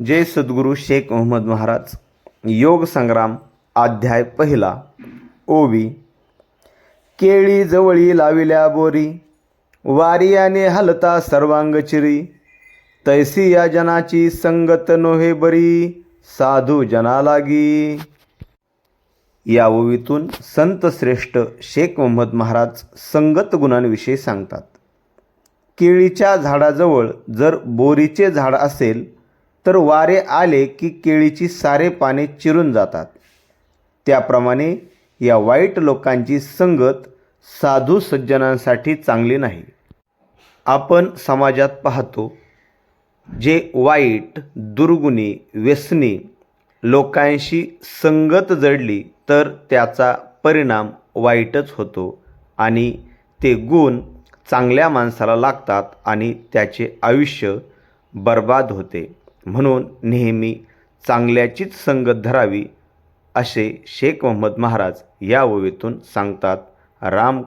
जय सद्गुरू शेख मोहम्मद महाराज. योग संग्राम अध्याय पहिला. ओवी. केळी जवळी लाविल्या बोरी. वारियाने हलता सर्वांग चिरी. तैसी या जनाची संगत नोहे बरी. साधू जना लागी. या ओवीतून संत श्रेष्ठ शेख मोहम्मद महाराज संगत गुणांविषयी सांगतात. केळीच्या झाडाजवळ जर बोरीचे झाड असेल तर वारे आले की केळीची सारे पाने चिरून जातात. त्याप्रमाणे या वाईट लोकांची संगत साधू सज्जनांसाठी चांगली नाही. आपण समाजात पाहतो जे वाईट दुर्गुणी व्यसनी लोकांशी संगत जडली तर त्याचा परिणाम वाईटच होतो आणि ते गुण चांगल्या माणसाला लागतात आणि त्याचे आयुष्य बर्बाद होते. म्हणून नेहमी चांगल्याचीच संगत धरावी असे शेख मोहम्मद महाराज या ओवीतून सांगतात. राम